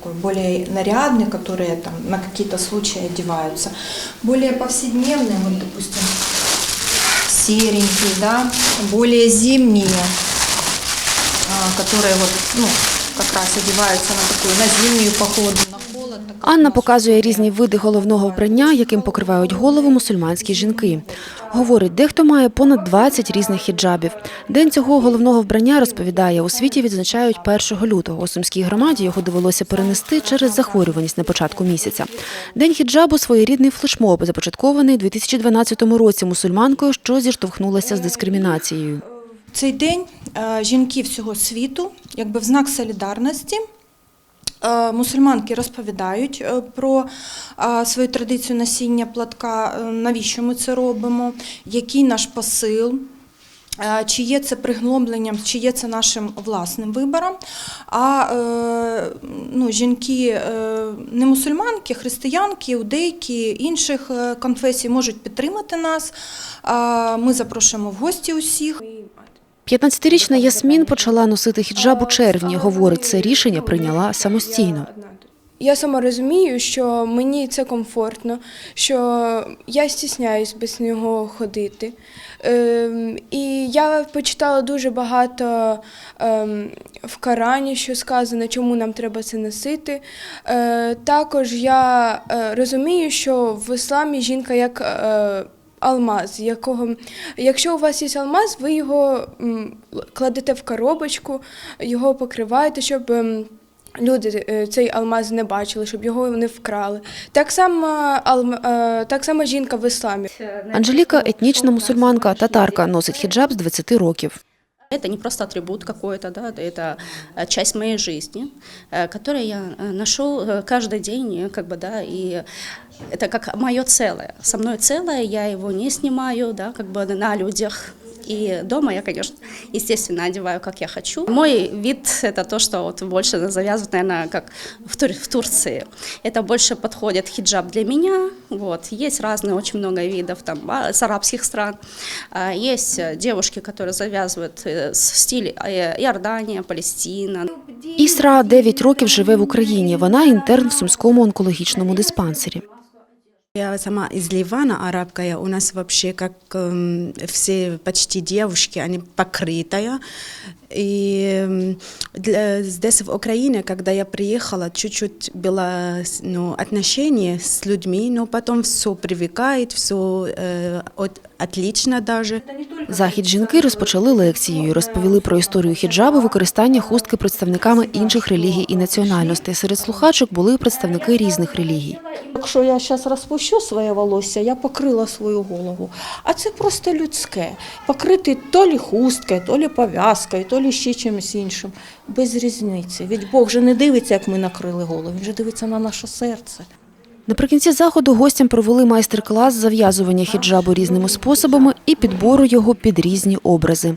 такой более нарядный, которые там на какие-то случаи одеваются. Более повседневные, вот, допустим, серенькие, да, более зимние, а, которые вот, ну, как раз одеваются на такую, на зимнюю на Анна показує різні види головного вбрання, яким покривають голову мусульманські жінки. Говорить, дехто має понад 20 різних хіджабів. День цього головного вбрання розповідає, у світі відзначають 1 лютого. У сумській громаді його довелося перенести через захворюваність на початку місяця. День хіджабу своєрідний флешмоб, започаткований у 2012 році мусульманкою, що зіштовхнулася з дискримінацією. Цей день е, жінки всього світу, якби в знак солідарності, мусульманки розповідають е, про е, свою традицію носіння платка, е, навіщо ми це робимо, який наш посил. е, Чи є це приглобленням, чи є це нашим власним вибором. А е, ну, жінки е, не мусульманки, християнки, іудейки інших е, конфесій можуть підтримати нас. Е, Ми запрошуємо в гості усіх. 15-річна Ясмін почала носити хіджаб у червні. Говорить, це рішення прийняла самостійно. Я сама розумію, що мені це комфортно, що я стісняюсь без нього ходити. Ем, і я почитала дуже багато ем, в Корані, що сказано, чому нам треба це носити. Е, також я е, розумію, що в ісламі жінка як. Е, Алмаз, якого, якщо у вас є алмаз, ви його кладете в коробочку, його покриваєте, щоб ем, люди е, цей алмаз не бачили, щоб його не вкрали. Так само, алм, е, так само жінка в ісламі. Анжеліка етнічна мусульманка, татарка, носить хіджаб з 20 років. Это не просто атрибут какой-то, да, это э, часть моей жизни, э, которую я э, ношу э, каждый день, э, как бы, да, и это как мое целое. Со мной целое, я его не снимаю, да, как бы на людях. И дома я, конечно, естественно, одеваю, как я хочу. Мой вид – это то, что вот больше завязывают, наверное, как в, Тур- в Турции. Это больше подходит хиджаб для меня. Вот. Есть разные, очень много видов там, а, с арабских стран. А, Есть э, девушки, которые завязывают э, с- в стиле э, Иордания, Палестина. Ісра 9 років живе в Україні. Вона інтерн в сумському онкологічному диспансері. Я сама из Ливана, арабка, я. у нас вообще как эм, все почти девушки, они покрытая. И эм, для- здесь в Украине, когда я приехала, чуть-чуть было ну, отношение с людьми, но потом все привыкает, все отлично даже. Захід жінки розпочали лекцією. Розповіли про історію хіджабу, використання хустки представниками інших релігій і національностей. Серед слухачок були представники різних релігій. Якщо я зараз розпущу своє волосся, я покрила свою голову. А це просто людське. Покрити то лі хусткою, то лі пов'язкою, то лі ще чимось іншим. Без різниці. Ведь Бог же не дивиться, як ми накрили голову, він же дивиться на наше серце. Наприкінці заходу гостям провели майстер-клас зав'язування хіджабу різними способами і підбору його під різні образи.